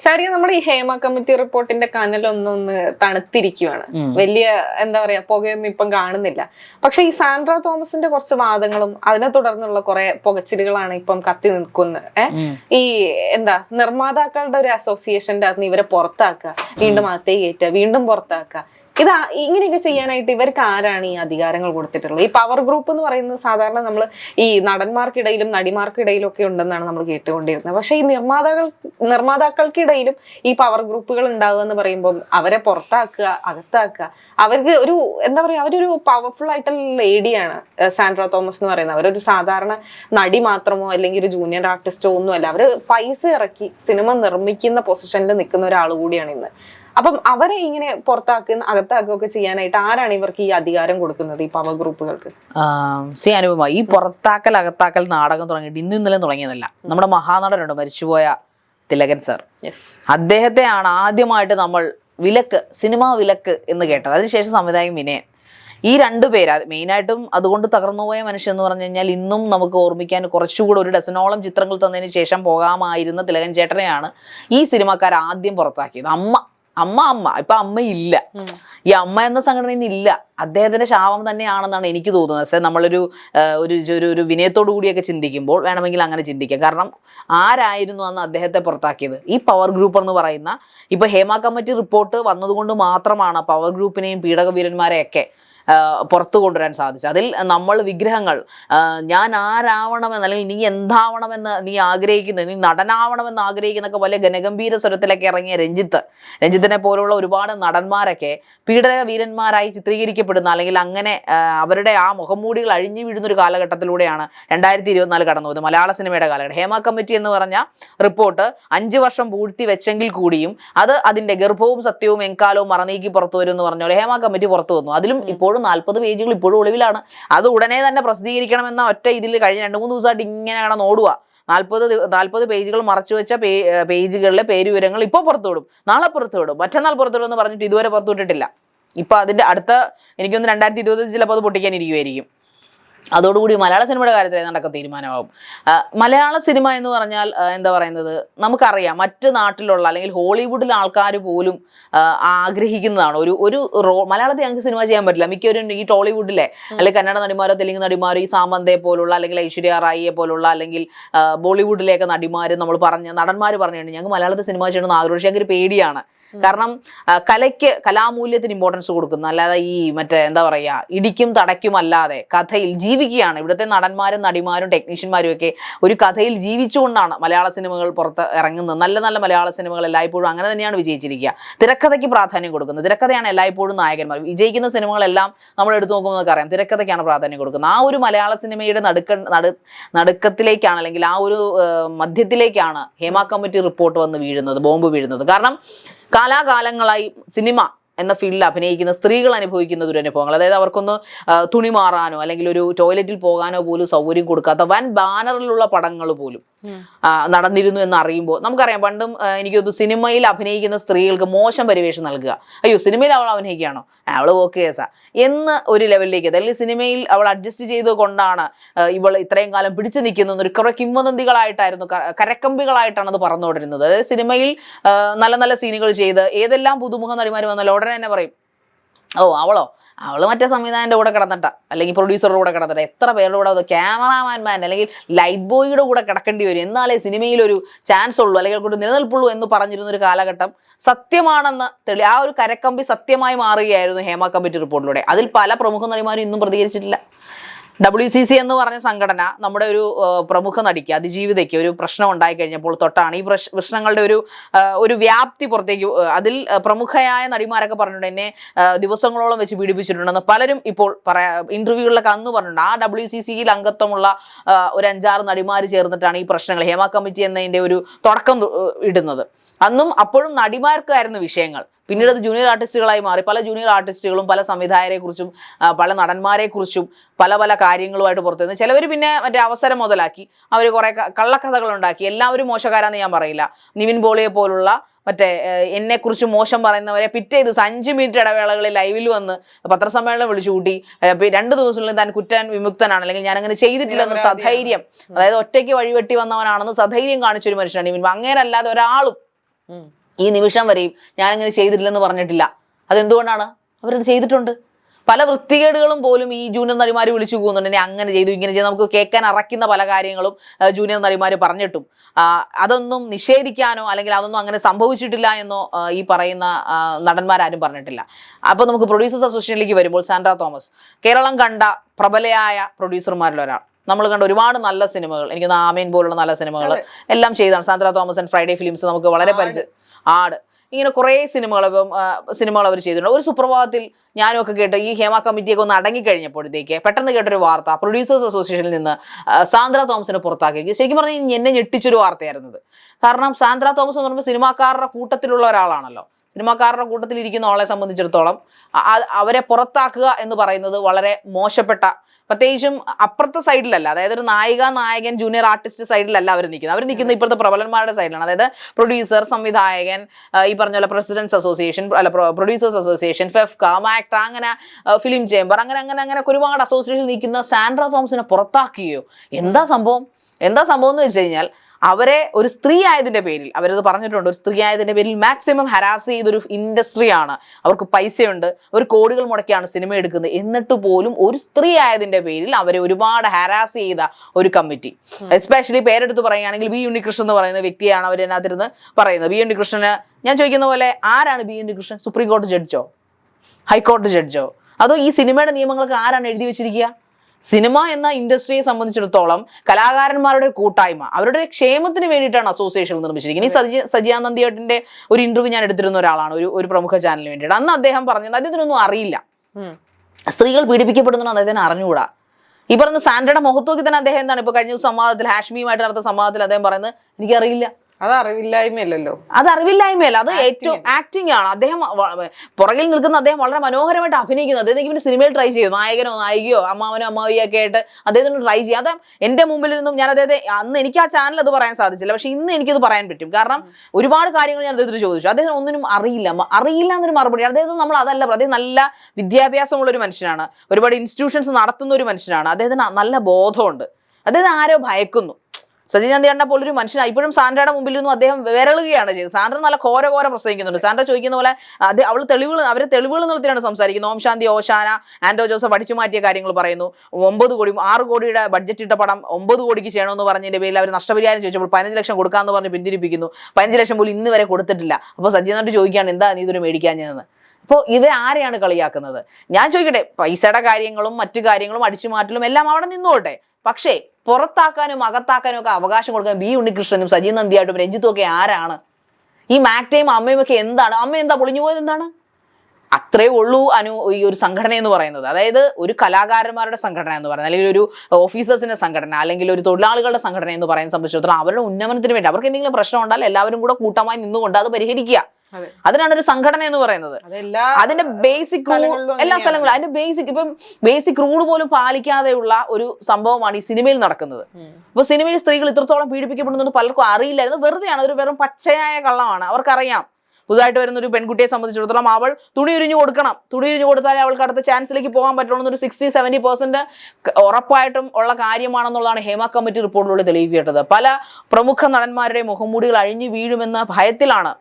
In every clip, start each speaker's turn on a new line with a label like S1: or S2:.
S1: ശരിക്കും നമ്മുടെ ഈ ഹേമ കമ്മിറ്റി റിപ്പോർട്ടിന്റെ കനലൊന്നൊന്ന് തണുത്തിരിക്കുവാണ്. വലിയ എന്താ പറയാ പുകയൊന്നും ഇപ്പം കാണുന്നില്ല. പക്ഷെ ഈ സാൻഡ്ര തോമസിന്റെ കുറച്ച് വാദങ്ങളും അതിനെ തുടർന്നുള്ള കുറെ പുകച്ചിലുകളാണ് ഇപ്പം കത്തി നിൽക്കുന്നത്. ഏഹ് ഈ എന്താ നിർമ്മാതാക്കളുടെ ഒരു അസോസിയേഷന്റെ അകത്ത് ഇവരെ പുറത്താക്കുക വീണ്ടും അകത്തേക്ക് കയറ്റുക വീണ്ടും പുറത്താക്കുക. ഇതാ ഇങ്ങനെയൊക്കെ ചെയ്യാനായിട്ട് ഇവർക്ക് ആരാണ് ഈ അധികാരങ്ങൾ കൊടുത്തിട്ടുള്ളത്? ഈ പവർ ഗ്രൂപ്പ് എന്ന് പറയുന്നത് സാധാരണ നമ്മൾ ഈ നടന്മാർക്കിടയിലും നടിമാർക്കിടയിലും ഒക്കെ ഉണ്ടെന്നാണ് നമ്മൾ കേട്ടുകൊണ്ടിരുന്നത്. പക്ഷെ ഈ നിർമ്മാതാക്കൾ നിർമ്മാതാക്കൾക്കിടയിലും ഈ പവർ ഗ്രൂപ്പുകൾ ഉണ്ടാവുക എന്ന് പറയുമ്പോൾ അവരെ പുറത്താക്കുക അകത്താക്കുക അവർക്ക് ഒരു എന്താ പറയുക അവരൊരു പവർഫുൾ ആയിട്ടുള്ള ലേഡിയാണ് സാൻഡ്ര തോമസ് എന്ന് പറയുന്നത്. അവരൊരു സാധാരണ നടി മാത്രമോ അല്ലെങ്കിൽ ഒരു ജൂനിയർ ആർട്ടിസ്റ്റോ ഒന്നുമല്ല. അവർ പൈസ ഇറക്കി സിനിമ നിർമ്മിക്കുന്ന പൊസിഷനിൽ നിൽക്കുന്ന ഒരാൾ കൂടിയാണ് ഇന്ന്. അപ്പം അവരെ ഇങ്ങനെ പുറത്താക്കുന്ന അകത്താക്കുകയൊക്കെ ചെയ്യാനായിട്ട് ആരാണ് ഇവർക്ക് ഈ അധികാരം കൊടുക്കുന്നത് ഈ പവർ ഗ്രൂപ്പുകൾക്ക്?
S2: സി അനുപമ ഈ പുറത്താക്കൽ അകത്താക്കൽ നാടകം തുടങ്ങിയിട്ട് ഇന്നും ഇന്നലെ തുടങ്ങിയതല്ല. നമ്മുടെ മഹാനടനുണ്ട് മരിച്ചുപോയ തിലകൻ സർ. അദ്ദേഹത്തെയാണ് ആദ്യമായിട്ട് നമ്മൾ വിലക്ക് സിനിമാ വിലക്ക് എന്ന് കേട്ടത്. അതിനുശേഷം സംവിധായകൻ വിനയൻ. ഈ രണ്ടു പേര് മെയിനായിട്ടും അതുകൊണ്ട് തകർന്നുപോയ മനുഷ്യൻ എന്ന് പറഞ്ഞു കഴിഞ്ഞാൽ ഇന്നും നമുക്ക് ഓർമ്മിക്കാൻ കുറച്ചുകൂടെ ഒരു ഡസനോളം ചിത്രങ്ങൾ തന്നതിന് ശേഷം പോകാമായിരുന്ന തിലകൻ ചേട്ടനെയാണ് ഈ സിനിമാക്കാർ ആദ്യം പുറത്താക്കിയത്. അമ്മ അമ്മ അമ്മ. ഇപ്പൊ ഇല്ല. ഈ അമ്മ എന്ന സംഘടന ഇന്ന് ഇല്ല. അദ്ദേഹത്തിന്റെ ശാപം തന്നെയാണെന്നാണ് എനിക്ക് തോന്നുന്നത്. പക്ഷേ നമ്മളൊരു ഒരു ഒരു വിനയത്തോടു കൂടിയൊക്കെ ചിന്തിക്കുമ്പോൾ വേണമെങ്കിൽ അങ്ങനെ ചിന്തിക്കാം. കാരണം ആരായിരുന്നു അന്ന് അദ്ദേഹത്തെ പുറത്താക്കിയത്? ഈ പവർ ഗ്രൂപ്പ് എന്ന് പറയുന്ന ഇപ്പൊ ഹേമ കമ്മിറ്റി റിപ്പോർട്ട് വന്നതുകൊണ്ട് മാത്രമാണ് പവർ ഗ്രൂപ്പിനെയും പീഡകവീരന്മാരെയൊക്കെ പുറത്തു കൊണ്ടുവരാൻ സാധിച്ചു. അതിൽ നമ്മൾ വിഗ്രഹങ്ങൾ ഞാൻ ആരാവണമെന്ന് അല്ലെങ്കിൽ നീ എന്താവണമെന്ന് നീ ആഗ്രഹിക്കുന്നത് നീ നടനാവണമെന്ന് ആഗ്രഹിക്കുന്നൊക്കെ വലിയ ഗനഗംഭീര സ്വരത്തിലൊക്കെ ഇറങ്ങിയ രഞ്ജിത്ത്. രഞ്ജിത്തിനെ പോലുള്ള ഒരുപാട് നടന്മാരൊക്കെ പീഡക വീരന്മാരായി ചിത്രീകരിക്കപ്പെടുന്ന അല്ലെങ്കിൽ അങ്ങനെ അവരുടെ ആ മുഖംമൂടികൾ അഴിഞ്ഞു വീഴുന്ന ഒരു കാലഘട്ടത്തിലൂടെയാണ് രണ്ടായിരത്തി ഇരുപത്തിനാല് കടന്നു പോയത്. മലയാള സിനിമയുടെ കാലഘട്ടം. ഹേമ കമ്മിറ്റി എന്ന് പറഞ്ഞ റിപ്പോർട്ട് അഞ്ച് വർഷം പൂഴ്ത്തി വെച്ചെങ്കിൽ കൂടിയും അത് അതിന്റെ ഗർഭവും സത്യവും എങ്കാലവും മറനീക്കി പുറത്തു വരും എന്ന് പറഞ്ഞ പോലെ ഹേമ കമ്മിറ്റി പുറത്തു വന്നു. അതിലും ഇപ്പോഴും നാൽപ്പത് പേജുകൾ ഇപ്പോഴും ഒളിവിലാണ്. അത് ഉടനെ തന്നെ പ്രസിദ്ധീകരിക്കണമെന്ന ഒറ്റ ഇതിൽ കഴിഞ്ഞ രണ്ട് മൂന്ന് ദിവസമായിട്ട് ഇങ്ങനെ കാണാൻ ഓടുക നാൽപ്പത് നാൽപ്പത് പേജുകൾ മറച്ചു വെച്ച പേജുകളിലെ പേര് വിവരങ്ങൾ ഇപ്പോൾ പുറത്തു വിടും നാളെ പുറത്തു വിടും മറ്റന്നാൾ പുറത്തു വിടും എന്ന് പറഞ്ഞിട്ട് ഇതുവരെ പുറത്തു വിട്ടിട്ടില്ല ഇപ്പൊ അതിന്റെ അടുത്ത എനിക്കൊന്ന് രണ്ടായിരത്തി ഇരുപത് ചിലപ്പോൾ അത് പൊട്ടിക്കാനിരിക്കുമായിരിക്കും അതോടുകൂടി മലയാള സിനിമയുടെ കാര്യത്തിൽ ഏതാണ്ടൊക്കെ തീരുമാനമാകും മലയാള സിനിമ എന്ന് പറഞ്ഞാൽ എന്താ പറയുന്നത്? നമുക്കറിയാം മറ്റ് നാട്ടിലുള്ള അല്ലെങ്കിൽ ഹോളിവുഡിലെ ആൾക്കാർ പോലും ആഗ്രഹിക്കുന്നതാണ്. ഒരു ഒരു റോ മലയാളത്തിൽ ഞങ്ങൾക്ക് സിനിമ ചെയ്യാൻ പറ്റില്ല. മിക്കവരും ഈ ടോളിവുഡിലെ അല്ലെങ്കിൽ കന്നഡ നടിമാരോ തെലുങ്ക് നടിമാരോ ഈ സാമന്തയെ പോലുള്ള അല്ലെങ്കിൽ ഐശ്വര്യ റായിയെ പോലുള്ള അല്ലെങ്കിൽ ബോളിവുഡിലെയൊക്കെ നടിമാർ നമ്മൾ പറഞ്ഞ നടന്മാർ പറഞ്ഞിട്ടുണ്ട് ഞങ്ങൾക്ക് മലയാളത്തിൽ സിനിമ ചെയ്യണമെന്ന് ആഗ്രഹിച്ചു ഞങ്ങൾക്ക് ഒരു പേടിയാണ്. കാരണം കലയ്ക്ക് കലാമൂല്യത്തിന് ഇമ്പോർട്ടൻസ് കൊടുക്കുന്ന. അല്ലാതെ ഈ മറ്റേ എന്താ പറയുക ഇടിക്കും തടയ്ക്കും അല്ലാതെ കഥയിൽ ജീവിക്കുകയാണ്. ഇവിടുത്തെ നടന്മാരും നടിമാരും ടെക്നീഷ്യന്മാരും ഒക്കെ ഒരു കഥയിൽ ജീവിച്ചുകൊണ്ടാണ് മലയാള സിനിമകൾ പുറത്ത് ഇറങ്ങുന്നത്. നല്ല നല്ല മലയാള സിനിമകൾ എല്ലായ്പ്പോഴും അങ്ങനെ തന്നെയാണ് വിജയിച്ചിരിക്കുക. തിരക്കഥയ്ക്ക് പ്രാധാന്യം കൊടുക്കുന്നത്. തിരക്കഥയാണ് എല്ലായ്പ്പോഴും നായകന്മാർ. വിജയിക്കുന്ന സിനിമകളെല്ലാം നമ്മൾ എടുത്തു നോക്കുമ്പോൾ നമുക്ക് അറിയാം. തിരക്കഥയ്ക്കാണ് പ്രാധാന്യം കൊടുക്കുന്നത്. ആ ഒരു മലയാള സിനിമയുടെ നടുക്ക നടു നടുക്കത്തിലേക്കാണ് അല്ലെങ്കിൽ ആ ഒരു മധ്യത്തിലേക്കാണ് ഹേമ കമ്മിറ്റി റിപ്പോർട്ട് വന്ന് വീഴുന്നത് ബോംബ് വീഴുന്നത്. കാരണം കാലാകാലങ്ങളായി സിനിമ എന്ന ഫീൽഡിൽ അഭിനയിക്കുന്ന സ്ത്രീകൾ അനുഭവിക്കുന്ന ദുരനുഭവങ്ങൾ. അതായത് അവർക്കൊന്ന് തുണി മാറാനോ അല്ലെങ്കിൽ ഒരു ടോയ്ലറ്റിൽ പോകാനോ പോലും സൗകര്യം കൊടുക്കാത്ത വൻ ബാനറിലുള്ള പടങ്ങൾ പോലും. നടന്നിരുന്നു എന്ന് അറിയുമ്പോൾ നമുക്കറിയാം പണ്ടും എനിക്ക് തോന്നുന്നു സിനിമയിൽ അഭിനയിക്കുന്ന സ്ത്രീകൾക്ക് മോശം പരിവേഷം നൽകുക. അയ്യോ സിനിമയിൽ അവൾ അഭിനയിക്കുകയാണോ? അവൾ ഓക്കെ കേസാ എന്ന് ഒരു ലെവലിലേക്ക്. അല്ലെങ്കിൽ സിനിമയിൽ അവൾ അഡ്ജസ്റ്റ് ചെയ്ത് കൊണ്ടാണ് ഇവൾ ഇത്രയും കാലം പിടിച്ചു നിൽക്കുന്നത് ഒരു കുറെ കിംവദന്തികളായിട്ടായിരുന്നു കരക്കമ്പികളായിട്ടാണ് അത് പറഞ്ഞുകൊണ്ടിരുന്നത് അതായത് സിനിമയിൽ നല്ല നല്ല സീനുകൾ ചെയ്ത് ഏതെല്ലാം പുതുമുഖ നടിമാർ വന്നാലും ഉടനെ തന്നെ പറയും ഓ അവളോ? അവൾ മറ്റേ സംവിധായകന്റെ കൂടെ കിടന്നിട്ട. അല്ലെങ്കിൽ പ്രൊഡ്യൂസറുടെ കൂടെ കിടന്നിട്ട. എത്ര പേരുടെ കൂടെ ക്യാമറാമാൻമാൻ അല്ലെങ്കിൽ ലൈറ്റ് ബോയിയുടെ കൂടെ കിടക്കേണ്ടി വരും. എന്നാലേ സിനിമയിൽ ഒരു ചാൻസ് ഉള്ളൂ. അല്ലെങ്കിൽ കൊണ്ട് നിലനിൽപ്പുള്ളൂ എന്ന് പറഞ്ഞിരുന്ന ഒരു കാലഘട്ടം സത്യമാണെന്ന് തെളി ആ ഒരു കരക്കമ്പി സത്യമായി മാറുകയായിരുന്നു ഹേമ കമ്മിറ്റി റിപ്പോർട്ടിലൂടെ അതിൽ പല പ്രമുഖ നടിമാരും ഇന്നും പ്രതികരിച്ചിട്ടില്ല. ഡബ്ല്യു സി സി എന്ന് പറഞ്ഞ സംഘടന നമ്മുടെ ഒരു പ്രമുഖ നടിക്ക് അതിജീവിതയ്ക്ക് ഒരു പ്രശ്നം ഉണ്ടായി കഴിഞ്ഞപ്പോൾ തൊട്ടാണ് ഈ പ്രശ്- പ്രശ്നങ്ങളുടെ ഒരു ഒരു വ്യാപ്തി പുറത്തേക്ക് അതിൽ പ്രമുഖയായ നടിമാരൊക്കെ പറഞ്ഞിട്ടുണ്ട്. എന്നെ ദിവസങ്ങളോളം വെച്ച് പീഡിപ്പിച്ചിട്ടുണ്ടെന്ന് പലരും ഇപ്പോൾ പറയാ ഇന്റർവ്യൂകളിലൊക്കെ അന്ന് പറഞ്ഞിട്ടുണ്ട്. ആ ഡബ്ല്യു സി സിയിൽ അംഗത്വമുള്ള ഒരു അഞ്ചാറ് നടിമാർ ചേർന്നിട്ടാണ് ഈ പ്രശ്നങ്ങൾ ഹേമ കമ്മിറ്റി എന്നതിന്റെ ഒരു തുടക്കം ഇടുന്നത്. അന്നും അപ്പോഴും നടിമാർക്കായിരുന്നു വിഷയങ്ങൾ. പിന്നീട് അത് ജൂനിയർ ആർട്ടിസ്റ്റുകളായി മാറി. പല ജൂനിയർ ആർട്ടിസ്റ്റുകളും പല സംവിധായകരെ കുറിച്ചും പല നടന്മാരെക്കുറിച്ചും പല പല കാര്യങ്ങളുമായിട്ട് പുറത്തു വന്നു. ചിലവർ പിന്നെ മറ്റേ അവസരം മുതലാക്കി അവർ കുറെ കള്ളക്കഥകൾ ഉണ്ടാക്കി എല്ലാവരും മോശക്കാരാന്ന് ഞാൻ പറയില്ല. നിവിൻ പോളിയെ പോലുള്ള മറ്റേ എന്നെ കുറിച്ച് മോശം പറയുന്നവരെ പിറ്റേ ദിവസം അഞ്ച് മിനിറ്റ് ഇടവേളകളിൽ ലൈവിൽ വന്ന് പത്രസമ്മേളനം വിളിച്ചു കൂട്ടി. രണ്ട് ദിവസങ്ങളിൽ താൻ കുറ്റൻ വിമുക്തനാണ്. അല്ലെങ്കിൽ ഞാൻ അങ്ങനെ ചെയ്തിട്ടില്ലെന്ന് സധൈര്യം. അതായത് ഒറ്റയ്ക്ക് വഴിവെട്ടി വന്നവനാണെന്ന് സധൈര്യം കാണിച്ചൊരു മനുഷ്യനാണ് നിവിൻ. അങ്ങനെ അല്ലാതെ ഒരാളും ഈ നിമിഷം വരെയും ഞാനങ്ങനെ ചെയ്തിട്ടില്ലെന്ന് പറഞ്ഞിട്ടില്ല. അതെന്തുകൊണ്ടാണ്? അവരത് ചെയ്തിട്ടുണ്ട്. പല വൃത്തികേടുകളും പോലും ഈ ജൂനിയർ നടിമാർ വിളിച്ചു പോകുന്നുണ്ട്. "എന്നെ അങ്ങനെ ചെയ്തു ഇങ്ങനെ ചെയ്തു. നമുക്ക് കേൾക്കാൻ അറയ്ക്കുന്ന പല കാര്യങ്ങളും ജൂനിയർ നടിമാർ പറഞ്ഞിട്ടും. അതൊന്നും നിഷേധിക്കാനോ അല്ലെങ്കിൽ അതൊന്നും അങ്ങനെ സംഭവിച്ചിട്ടില്ല എന്നോ ഈ പറയുന്ന നടന്മാരാരും പറഞ്ഞിട്ടില്ല. അപ്പോൾ നമുക്ക് പ്രൊഡ്യൂസേഴ്സ് അസോസിയേഷനിലേക്ക് വരുമ്പോൾ സാൻഡ്ര തോമസ് കേരളം കണ്ട പ്രബലയായ പ്രൊഡ്യൂസർമാരിൽ ഒരാൾ. നമ്മൾ കണ്ട ഒരുപാട് നല്ല സിനിമകൾ. എനിക്ക് ആമേൻ പോലുള്ള നല്ല സിനിമകൾ എല്ലാം ചെയ്താണ്. Sandra Thomas and Friday Films നമുക്ക് വളരെ പരിചയം ആട്. ഇങ്ങനെ കുറേ സിനിമകൾ സിനിമകൾ അവർ ചെയ്തിട്ടുണ്ട്. ഒരു സുപ്രഭാതത്തിൽ ഞാനും ഒക്കെ കേട്ട് ഈ ഹേമ കമ്മിറ്റിയൊക്കെ ഒന്ന് അടങ്ങിക്കഴിഞ്ഞപ്പോഴത്തേക്ക് പെട്ടെന്ന് കേട്ടൊരു വാർത്ത പ്രൊഡ്യൂസേഴ്സ് അസോസിയേഷനിൽ നിന്ന് സാന്ദ്ര തോമസിനെ പുറത്താക്കി ശരിക്കും പറഞ്ഞാൽ എന്നെ ഞെട്ടിച്ചൊരു വാർത്തയായിരുന്നത്. കാരണം സാന്ദ്ര തോമസ് എന്ന് പറയുമ്പോൾ സിനിമാക്കാരുടെ കൂട്ടത്തിലുള്ള ഒരാളാണല്ലോ. സിനിമാക്കാരുടെ കൂട്ടത്തിൽ ഇരിക്കുന്ന ആളെ സംബന്ധിച്ചിടത്തോളം അവരെ പുറത്താക്കുക എന്ന് പറയുന്നത് വളരെ മോശപ്പെട്ട പ്രത്യേകിച്ചും അപ്പുറത്തെ സൈഡിലല്ല അതായത് ഒരു നായിക നായകൻ ജൂനിയർ ആർട്ടിസ്റ്റ് സൈഡിലല്ല അവർ നിൽക്കുന്നത്. അവർ നിൽക്കുന്ന ഇപ്പോഴത്തെ പ്രബലന്മാരുടെ സൈഡിലാണ്. അതായത് പ്രൊഡ്യൂസർ സംവിധായകൻ ഈ പറഞ്ഞ പോലെ പ്രസിഡൻസ് അസോസിയേഷൻ അല്ല പ്രൊഡ്യൂസേഴ്സ് അസോസിയേഷൻ ഫെഫ്ക മാക്ട അങ്ങനെ ഫിലിം ചേംബർ അങ്ങനെ അങ്ങനെ അങ്ങനെ ഒരുപാട് അസോസിയേഷൻ നിൽക്കുന്ന സാൻഡ്ര തോമസിനെ പുറത്താക്കുകയോ എന്താ സംഭവം? എന്താ സംഭവം എന്ന് വെച്ച് കഴിഞ്ഞാൽ അവരെ ഒരു സ്ത്രീ ആയതിന്റെ പേരിൽ അവരത് പറഞ്ഞിട്ടുണ്ട് ഒരു സ്ത്രീ ആയതിന്റെ പേരിൽ മാക്സിമം ഹരാസ് ചെയ്തൊരു ഇൻഡസ്ട്രിയാണ് അവർക്ക് പൈസയുണ്ട് അവർ കോടികൾ മുടക്കിയാണ് സിനിമ എടുക്കുന്നത്. എന്നിട്ട് പോലും ഒരു സ്ത്രീ ആയതിന്റെ പേരിൽ അവരെ ഒരുപാട് ഹരാസ് ചെയ്ത ഒരു കമ്മിറ്റി എസ്പെഷ്യലി പേരെടുത്ത് പറയുകയാണെങ്കിൽ ബി ഉണ്ണികൃഷ്ണൻ എന്ന് പറയുന്ന വ്യക്തിയാണ് അവർ അതിനകത്തിരുന്ന് പറയുന്നത്. ബി ഉണ്ണികൃഷ്ണന് ഞാൻ ചോദിക്കുന്ന പോലെ ആരാണ് ബി ഉണ്ണികൃഷ്ണൻ? സുപ്രീം കോടതി ജഡ്ജോ? ഹൈക്കോടതി ജഡ്ജോ? അതോ ഈ സിനിമയുടെ നിയമങ്ങൾക്ക് ആരാണ് എഴുതി വെച്ചിരിക്കുക? സിനിമ എന്ന ഇൻഡസ്ട്രിയെ സംബന്ധിച്ചിടത്തോളം കലാകാരന്മാരുടെ കൂട്ടായ്മ അവരുടെ ക്ഷേമത്തിന് വേണ്ടിയിട്ടാണ് അസോസിയേഷൻ നിർമ്മിച്ചിരിക്കുന്നത്. ഈ സജി സജിയാനന്ദിയേട്ടന്റെ ഒരു ഇന്റർവ്യൂ ഞാൻ എടുത്തിരുന്ന ഒരാളാണ് ഒരു ഒരു പ്രമുഖ ചാനലിന് വേണ്ടിയിട്ട്. അന്ന് അദ്ദേഹം പറഞ്ഞത് അദ്ദേഹത്തിനൊന്നും അറിയില്ല. സ്ത്രീകൾ പീഡിപ്പിക്കപ്പെടുന്നു അദ്ദേഹത്തിന് അറിഞ്ഞുകൂടാ. ഈ പറഞ്ഞ സാൻഡയുടെ മുഖത്തോക്കി തന്നെ അദ്ദേഹം എന്താണ്? ഇപ്പൊ കഴിഞ്ഞ ദിവസം സംവാദത്തിൽ ഹാഷ്മിയുമായിട്ട് നടത്ത സംവാദത്തിൽ അദ്ദേഹം പറയുന്നത് എനിക്കറിയില്ല.
S1: അത് അറിവില്ലായ്മയല്ലോ
S2: അത് അറിവില്ലായ്മയല്ല അത് ഏറ്റവും ആക്ടിംഗ് ആണ്. അദ്ദേഹം പുറകിൽ നിൽക്കുന്ന അദ്ദേഹം വളരെ മനോഹരമായിട്ട് അഭിനയിക്കുന്നു അദ്ദേഹം പിന്നെ സിനിമയിൽ ട്രൈ ചെയ്യും. നായകനോ നായികയോ അമ്മാവനോ അമ്മാവിയോ ഒക്കെ ആയിട്ട് അദ്ദേഹത്തിന് ട്രൈ ചെയ്യും. അത് എന്റെ മുമ്പിൽ നിന്നും ഞാൻ അദ്ദേഹത്തെ അന്ന് എനിക്ക് ആ ചാനൽ അത് പറയാൻ സാധിച്ചില്ല. പക്ഷെ ഇന്ന് എനിക്കത് പറയാൻ പറ്റും. കാരണം ഒരുപാട് കാര്യങ്ങൾ ഞാൻ അദ്ദേഹത്തിന് ചോദിച്ചു. അദ്ദേഹം ഒന്നിനും അറിയില്ല. അറിയില്ല എന്നൊരു മറുപടി. അദ്ദേഹത്തിന് നമ്മൾ അതല്ല അദ്ദേഹം നല്ല വിദ്യാഭ്യാസമുള്ള ഒരു മനുഷ്യനാണ്. ഒരുപാട് ഇൻസ്റ്റിറ്റ്യൂഷൻസ് നടത്തുന്ന ഒരു മനുഷ്യനാണ്. അദ്ദേഹത്തിന് നല്ല ബോധമുണ്ട്. അദ്ദേഹം ആരോ ഭയക്കുന്നു. സജി ചന്ദ്രനെ പോലൊരു മനുഷ്യനാണ് ഇപ്പോഴും സാൻഡ്രയുടെ മുമ്പിൽ നിന്നും അദ്ദേഹം വിരളുകയാണ് ചെയ്തത്. സാൻഡ്ര നല്ല ഘോര ഘോരം പ്രസംഗിക്കുന്നുണ്ട്. സാൻഡ്ര ചോദിക്കുന്ന പോലെ അത് അവൾ തെളിവുകൾ അവരെ തെളിവുകൾ നിർത്തിയാണ് സംസാരിക്കുന്നത്. ഓം ശാന്തി ഓശാന ആൻഡോ ജോസഫ് അടിച്ചു മാറ്റിയ കാര്യങ്ങൾ പറയുന്നു. ഒമ്പത് കോടി ആറ് കോടിയുടെ ബഡ്ജറ്റ് ഇട്ട പടം ഒമ്പത് കോടിക്ക് ചെയ്യണമെന്ന് പറഞ്ഞതിന്റെ പേരിൽ അവർ നഷ്ടപരിഹാരം ചോദിച്ചപ്പോൾ പതിനഞ്ച് ലക്ഷം കൊടുക്കാമെന്ന് പറഞ്ഞ് പിന്തിരിപ്പിക്കുന്നു. പതിനഞ്ച് ലക്ഷം പോലും ഇന്ന് വരെ കൊടുത്തിട്ടില്ല. അപ്പോൾ സജ്ജനോട് ചോദിക്കുകയാണ് എന്താ നീ ഇതൊരു മേടിക്കാൻ ഞാനെന്ന് ഇവർ ആരെയാണ് കളിയാക്കുന്നത്? ഞാൻ ചോദിക്കട്ടെ പൈസയുടെ കാര്യങ്ങളും മറ്റു കാര്യങ്ങളും അടിച്ചു മാറ്റലും എല്ലാം അവിടെ നിന്നോട്ടെ. പക്ഷേ പുറത്താക്കാനും അകത്താക്കാനും ഒക്കെ അവകാശം കൊടുക്കാൻ ബി ഉണ്ണികൃഷ്ണനും സജി നന്ദിയായിട്ടും രഞ്ജിത്തും ഒക്കെ ആരാണ്? ഈ മാക്ടയും അമ്മയും ഒക്കെ എന്താണ്? അമ്മ എന്താ പൊളിഞ്ഞു പോയത് എന്താണ്? അത്രേ ഉള്ളൂ അനു ഈ ഒരു സംഘടന എന്ന് പറയുന്നത്. അതായത് ഒരു കലാകാരന്മാരുടെ സംഘടന എന്ന് പറയുന്നത് അല്ലെങ്കിൽ ഒരു ഓഫീസേഴ്സിന്റെ സംഘടന അല്ലെങ്കിൽ ഒരു തൊഴിലാളികളുടെ സംഘടന എന്ന് പറയുന്ന സംബന്ധിച്ചിടത്തോളം അവരുടെ ഉന്നമനത്തിന് വേണ്ടി അവർക്ക് എന്തെങ്കിലും പ്രശ്നം ഉണ്ടാൽ എല്ലാവരും കൂടെ കൂട്ടമായി നിന്നുകൊണ്ട് അത് പരിഹരിക്കുക. അതിനാണ് ഒരു സംഘടന എന്ന് പറയുന്നത്. അതിന്റെ ബേസിക് റൂൾ എല്ലാ. സ്ഥലങ്ങളും അതിന്റെ ബേസിക് ഇപ്പം ബേസിക് റൂൾ പോലും പാലിക്കാതെയുള്ള ഒരു സംഭവമാണ് ഈ സിനിമയിൽ നടക്കുന്നത്.
S1: ഇപ്പൊ
S2: അപ്പൊ സിനിമയിൽ സ്ത്രീകൾ ഇത്രത്തോളം പീഡിപ്പിക്കപ്പെടുന്നു പലർക്കും അറിയില്ലായിരുന്നു. വെറുതെയാണ്. ഒരു വെറും പച്ചയായ കള്ളമാണ്. അവർക്കറിയാം. പുതുതായിട്ട് വരുന്ന ഒരു പെൺകുട്ടിയെ സംബന്ധിച്ചിടത്തോളം അവൾ തുണി ഉരിഞ്ഞു കൊടുക്കണം. തുണി ഉരിഞ്ഞു കൊടുത്താലേ അവൾക്ക് അടുത്ത ചാൻസിലേക്ക് പോകാൻ പറ്റുള്ളൂ എന്നൊരു സിക്സ്റ്റി സെവന്റി പെർസെന്റ് ഉറപ്പായിട്ടും ഉള്ള കാര്യമാണെന്നുള്ളതാണ് ഹേമ കമ്മിറ്റി റിപ്പോർട്ടിലൂടെ തെളിയിക്കേണ്ടത് പല പ്രമുഖ നടന്മാരുടെ മുഖംമൂടികൾ അഴിഞ്ഞു വീഴുമെന്ന ഭയത്തിലാണ്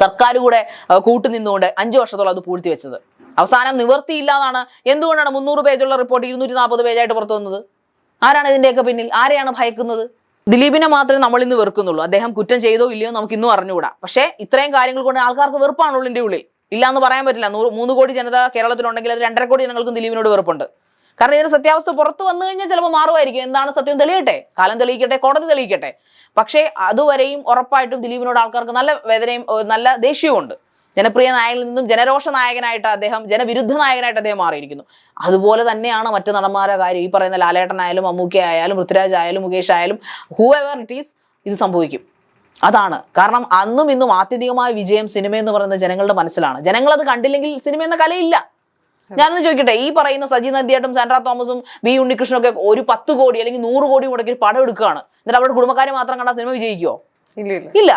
S2: സർക്കാർ കൂടെ കൂട്ടുനിന്നുകൊണ്ട് അഞ്ചു വർഷത്തോളം അത് പൂഴ്ത്തി വെച്ചത് അവസാനം നിവർത്തിയില്ലാതാണ്. എന്തുകൊണ്ടാണ് മുന്നൂറ് പേജുള്ള റിപ്പോർട്ട് ഇരുന്നൂറ്റി നാൽപ്പത് പേജായിട്ട് പുറത്തു വന്നത്? ആരാണ് ഇതിന്റെയൊക്കെ പിന്നിൽ? ആരെയാണ് ഭയക്കുന്നത്? ദിലീപിനെ മാത്രമേ നമ്മൾ ഇന്ന് വെറുക്കുന്നുള്ളൂ. അദ്ദേഹം കുറ്റം ചെയ്തോ ഇല്ലയോ നമുക്ക് ഇന്നും അറിഞ്ഞുകൂടാ. പക്ഷേ ഇത്രയും കാര്യങ്ങൾ കൊണ്ട് ആൾക്കാർക്ക് വെറുപ്പാണ് ഉള്ളിന്റെ ഉള്ളിൽ. ഇല്ല എന്ന് പറയാൻ പറ്റില്ല. നൂറ് മൂന്ന് കോടി ജനത കേരളത്തിലുണ്ടെങ്കിൽ അത് രണ്ടര കോടി ജനങ്ങൾക്കും ദിലീപിനോട് വെറുപ്പുണ്ട്. കാരണം ഇതിന് സത്യാവസ്ഥ പുറത്തു വന്നു കഴിഞ്ഞാൽ ചിലപ്പോൾ മാറുമായിരിക്കും. എന്താണ് സത്യം? തെളിയട്ടെ. കാലം തെളിയിക്കട്ടെ കോടതി തെളിയിക്കട്ടെ. പക്ഷേ അതുവരെയും ഉറപ്പായിട്ടും ദിലീപിനോട് ആൾക്കാർക്ക് നല്ല വേദനയും നല്ല ദേഷ്യവും ഉണ്ട് ജനപ്രിയ നായകനിൽ നിന്നും ജനരോഷ നായകനായിട്ട് അദ്ദേഹം ജനവിരുദ്ധ നായകനായിട്ട് അദ്ദേഹം മാറിയിരിക്കുന്നു. അതുപോലെ തന്നെയാണ് മറ്റു നടന്മാരുടെ കാര്യം. ഈ പറയുന്ന ലാലേട്ടനായാലും മമ്മൂക്ക ആയാലും പൃഥ്വിരാജ് ആയാലും മുകേഷ് ആയാലും ഹൂ എവർ ഇറ്റ് ഈസ് ഇത് സംഭവിക്കും. അതാണ്. കാരണം അന്നും ഇന്നും ആത്യന്തികമായ വിജയം സിനിമ എന്ന് പറയുന്നത് ജനങ്ങളുടെ മനസ്സിലാണ്. ജനങ്ങളത് കണ്ടില്ലെങ്കിൽ സിനിമ എന്ന കലയില്ല. ഞാനൊന്ന് ചോദിക്കട്ടെ ഈ പറയുന്ന സജി നദിയായിട്ടും സാൻഡ്ര തോമസും ബി ഉണ്ണികൃഷ്ണനും ഒക്കെ ഒരു പത്ത് കോടി അല്ലെങ്കിൽ നൂറ് കോടി മുടക്കി ഒരു പടം എടുക്കുകയാണ്. എന്നിട്ട് അവരുടെ കുടുംബക്കാരെ മാത്രം കണ്ടാൽ സിനിമ വിജയിക്കുമോ
S1: ഇല്ല ഇല്ല.
S2: ഇല്ല.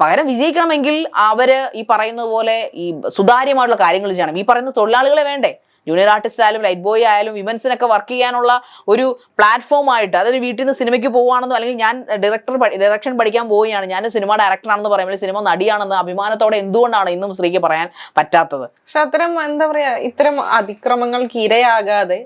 S2: പകരം വിജയിക്കണമെങ്കിൽ അവർ ഈ പറയുന്ന പോലെ ഈ സുതാര്യമായിട്ടുള്ള കാര്യങ്ങൾ ചെയ്യണം. ഈ പറയുന്ന തൊഴിലാളികളെ വേണ്ടേ? ജൂനിയർ ആർട്ടിസ്റ്റ് ആയാലും ലൈറ്റ് ബോയ് ആയാലും വിമൻസിനൊക്കെ വർക്ക് ചെയ്യാനുള്ള ഒരു പ്ലാറ്റ്ഫോം ആയിട്ട് അതൊരു വീട്ടിൽ നിന്ന് സിനിമയ്ക്ക് പോകുകയാണെന്നോ അല്ലെങ്കിൽ ഞാൻ ഡയറക്ടർ ഡയറക്ഷൻ പഠിക്കാൻ പോവുകയാണ്. ഞാൻ സിനിമ ഡയറക്ടറാണെന്ന് പറയുമ്പോൾ സിനിമ നടിയാണെന്ന് അഭിമാനത്തോടെ എന്തുകൊണ്ടാണ് ഇന്നും സ്ത്രീക്ക് പറയാൻ പറ്റാത്തത്?
S1: പക്ഷെ അത്തരം എന്താ പറയാ ഇത്തരം അതിക്രമങ്ങൾക്ക് ഇരയാകാതെ.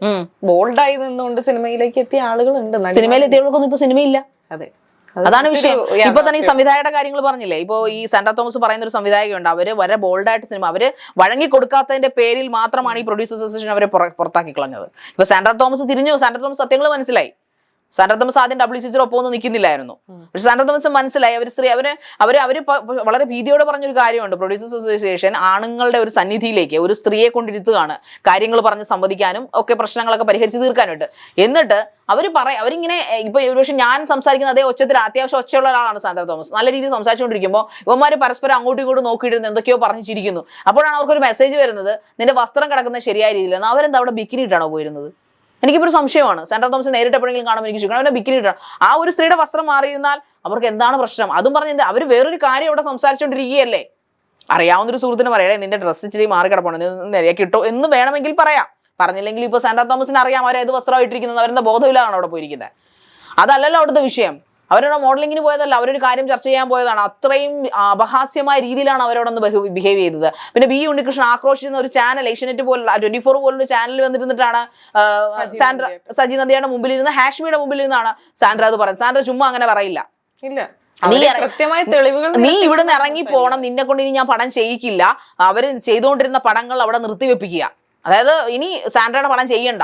S1: ബോൾഡായി നിന്നുകൊണ്ട് സിനിമയിലേക്ക് എത്തിയ ആളുകളുണ്ട് ഉണ്ട്
S2: സിനിമയിൽ എത്തിയവർക്കൊന്നും ഇപ്പൊ സിനിമയില്ല
S1: അതെ.
S2: അതാണ് വിഷയം. ഇപ്പൊ തന്നെ ഈ സംവിധായകരുടെ കാര്യങ്ങൾ പറഞ്ഞില്ലേ? ഇപ്പൊ ഈ സാന്റ തോമസ് പറയുന്ന ഒരു സംവിധായകയുണ്ട് അവർ വളരെ ബോൾഡായിട്ട് സിനിമ അവർ വഴങ്ങി കൊടുക്കാത്തതിന്റെ പേരിൽ മാത്രമാണ് ഈ പ്രൊഡ്യൂസേഴ്സ് അസോസിയേഷൻ അവരെ പുറത്താക്കി കളഞ്ഞത്. ഇപ്പൊ സാന്റ തോമസ് തിരിഞ്ഞു. സാന്റ തോമസ് സത്യങ്ങൾ മനസ്സിലായി. തോമസ് ആദ്യം ഡബ്ല്യു സി ഒപ്പം ഒന്നും നിൽക്കുന്നില്ലായിരുന്നു. പക്ഷെ തോമസ് മനസ്സിലായി. അവർ സ്ത്രീ അവർ അവർ അവർ വളരെ ഭീതിയോടെ പറഞ്ഞൊരു കാര്യമുണ്ട്. പ്രൊഡ്യൂസേഴ്സ് അസോസിയേഷൻ ആണുങ്ങളുടെ ഒരു സന്നിധിയിലേക്ക് ഒരു സ്ത്രീയെ കൊണ്ടിരുത്തുകയാണ്. കാര്യങ്ങൾ പറഞ്ഞ് സംവദിക്കാനും ഒക്കെ പ്രശ്നങ്ങളൊക്കെ പരിഹരിച്ച് തീർക്കാനുണ്ട്. എന്നിട്ട് അവർ പറയും അവരിങ്ങനെ ഇപ്പോൾ ഇപ്പൊ ഒരുപക്ഷെ ഞാൻ സംസാരിക്കുന്ന അതേ ഒച്ചത്തിൽ അത്യാവശ്യം ഒച്ചയുള്ള ഒരാളാണ് സാന്ദ്ര തോമസ്. നല്ല രീതിയിൽ സംസാരിച്ചുകൊണ്ടിരിക്കുമ്പോൾ ഇവന്മാർ പരസ്പരം അങ്ങോട്ടും ഇങ്ങോട്ടും നോക്കിയിട്ടിരുന്ന് എന്തൊക്കെയോ പറഞ്ഞു ചിരിക്കുന്നു അപ്പോഴാണ് അവർക്കൊരു മെസ്സേജ് വരുന്നത് നിന്റെ വസ്ത്രം കിടക്കുന്നത് ശരിയായ രീതിയിൽ അവരെന്താ അവിടെ ബിക്കിനിട്ടാണോ പോയിരുന്നത്? എനിക്കിപ്പോൾ ഒരു സംശയമാണ്. സാൻഡ്ര തോമസ് നേരിട്ട് എപ്പോഴെങ്കിലും കാണുമ്പോൾ എനിക്ക് ചോദിക്കണം അവനെ ബിക്കിനി ഇട്ടണം ആ ഒരു സ്ത്രീയുടെ വസ്ത്രം മാറിയിരുന്നാൽ അവർക്ക് എന്താണ് പ്രശ്നം? അതും പറഞ്ഞ് അവർ വേറൊരു കാര്യം ഇവിടെ സംസാരിച്ചുകൊണ്ടിരിക്കുകയല്ലേ അറിയാവുന്നൊരു സുഹൃത്തിന് പറയണേ നിന്റെ ഡ്രസ്സ് ഇച്ചിരി മാറി കിടപ്പണം നീ ഒന്ന് നിരയെ കിട്ടോ എന്ന് വേണമെങ്കിൽ പറയാം. പറഞ്ഞില്ലെങ്കിൽ ഇപ്പോൾ സാന്റാ തോമസിന് അറിയാം അവർ ഏത് വസ്ത്രമായിട്ടിരിക്കുന്നത് അവരെന്താ ബോധമില്ലാതാണ് അവിടെ പോയിരിക്കുന്നത്. അതല്ലല്ലോ അവിടുത്തെ വിഷയം. അവരുടെ മോഡലിങ്ങിന് പോയതല്ല അവരൊരു കാര്യം ചർച്ച ചെയ്യാൻ പോയതാണ്. അത്രയും അപഹാസ്യമായ രീതിയിലാണ് അവരോടൊന്ന് ബിഹേവ് ചെയ്തത്. പിന്നെ ബി ഉണ്ണികൃഷ്ണൻ ആക്രോശിക്കുന്ന ഒരു ചാനൽ ഏഷ്യനെറ്റ് പോലുള്ള ട്വന്റി ഫോർ പോലുള്ള ചാനൽ വന്നിരുന്നിട്ടാണ് സാൻഡ്ര സജി നദിയുടെ മുമ്പിൽ ഇരുന്ന് ഹാഷ്മിയുടെ മുമ്പിൽ ഇരുന്നാണ് സാൻഡ്ര അത് പറയുന്നത് സാൻഡ്ര ചുമ്മാ അങ്ങനെ പറയില്ല.
S1: ഇല്ല.
S2: നീ
S1: കൃത്യമായ തെളിവുകൾ
S2: നീ ഇവിടുന്ന് ഇറങ്ങി പോണം. നിന്നെ കൊണ്ട് ഇനി ഞാൻ പടം ചെയ്യിക്കില്ല. അവർ ചെയ്തുകൊണ്ടിരുന്ന പടങ്ങൾ അവിടെ നിർത്തിവെപ്പിക്കുക. അതായത് ഇനി സാൻഡ്രയുടെ പടം ചെയ്യണ്ട.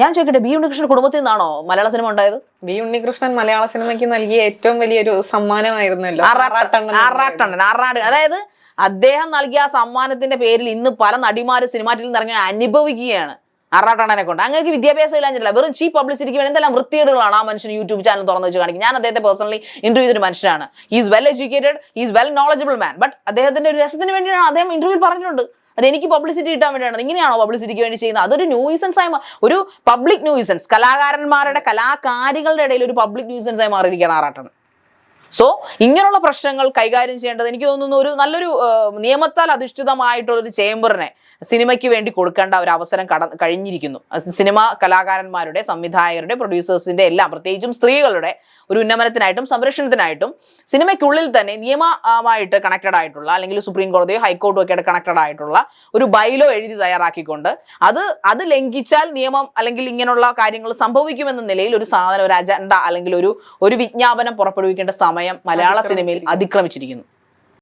S2: ഞാൻ ചോദിക്കട്ടെ ബി ഉണ്ണികൃഷ്ണൻ കുടുംബത്തിൽ നിന്നാണോ മലയാള സിനിമ ഉണ്ടായത്?
S1: ബി ഉണ്ണികൃഷ്ണൻ മലയാള സിനിമയ്ക്ക് നൽകിയ ഏറ്റവും വലിയൊരു സമ്മാനമായിരുന്നല്ലോ. ആറാട്ടെണ്ണൻ
S2: ആറാട്. അതായത് അദ്ദേഹം നൽകിയ ആ സമ്മാനത്തിന്റെ പേരിൽ ഇന്ന് പല നടിമാര് സിനിമാറ്റിൽ നിന്ന് ഇറങ്ങി അനുഭവിക്കുകയാണ്. ആറാട്ടണ്ണനെ കൊണ്ട്. അങ്ങനെ വിദ്യാഭ്യാസം ഇല്ലാഞ്ഞിട്ടില്ല. വെറും ചീപ്പ് പബ്ലിസിറ്റിക്ക് വേണ്ടി എന്തെല്ലാം വൃത്തികേടുകളാണ് ആ മനുഷ്യൻ യൂട്യൂബ് ചാനൽ തുറന്നു വെച്ച് കാണിക്കും ഞാൻ അദ്ദേഹത്തെ പേഴ്സണലി ഇന്റർവ്യൂ ചെയ്തൊരു മനുഷ്യനാണ്. Is well educated is well knowledgeable man but അദ്ദേഹത്തിന്റെ ഒരു രസത്തിന് വേണ്ടിയാണ് അദ്ദേഹം ഇന്റർവ്യൂ പറഞ്ഞിട്ടുണ്ട്. അത് എനിക്ക് പബ്ലിസിറ്റി കിട്ടാൻ വേണ്ടിയാണ്. ഇങ്ങനെയാണോ പബ്ലിസിറ്റിക്ക് വേണ്ടി ചെയ്യുന്നത്? അതൊരു ന്യൂസൻസ് ആയി ഒരു പബ്ലിക് ന്യൂസൻസ് കലാകാരന്മാരുടെ കലാകാരികളുടെ ഇടയിൽ ഒരു പബ്ലിക് ന്യൂസൻസ് ആയി മാറിയിരിക്കുകയാണ് ആറാട്ടണ്ണൻ സോ ഇങ്ങനെയുള്ള പ്രശ്നങ്ങൾ കൈകാര്യം ചെയ്യേണ്ടത് എനിക്ക് തോന്നുന്നു ഒരു നല്ലൊരു നിയമത്താൽ അധിഷ്ഠിതമായിട്ടുള്ള ഒരു ചേംബറിനെ സിനിമയ്ക്ക് വേണ്ടി കൊടുക്കേണ്ട ഒരു അവസരം കട കഴിഞ്ഞിരിക്കുന്നു. സിനിമ കലാകാരന്മാരുടെ സംവിധായകരുടെ പ്രൊഡ്യൂസേഴ്സിന്റെ എല്ലാം പ്രത്യേകിച്ചും സ്ത്രീകളുടെ ഒരു ഉന്നമനത്തിനായിട്ടും സംരക്ഷണത്തിനായിട്ടും സിനിമയ്ക്കുള്ളിൽ തന്നെ നിയമമായിട്ട് കണക്റ്റഡ് ആയിട്ടുള്ള അല്ലെങ്കിൽ സുപ്രീം കോടതിയോ ഹൈക്കോർട്ടോ ഒക്കെ കണക്റ്റഡ് ആയിട്ടുള്ള ഒരു ബൈലോ എഴുതി തയ്യാറാക്കിക്കൊണ്ട് അത് അത് ലംഘിച്ചാൽ നിയമം അല്ലെങ്കിൽ ഇങ്ങനെയുള്ള കാര്യങ്ങൾ സംഭവിക്കുമെന്ന നിലയിൽ ഒരു സാധനം ഒരു അജണ്ട അല്ലെങ്കിൽ ഒരു ഒരു വിജ്ഞാപനം പുറപ്പെടുവിക്കേണ്ട സമയം മലയാള സിനിമയിൽ അതിക്രമിച്ചിരിക്കുന്നു.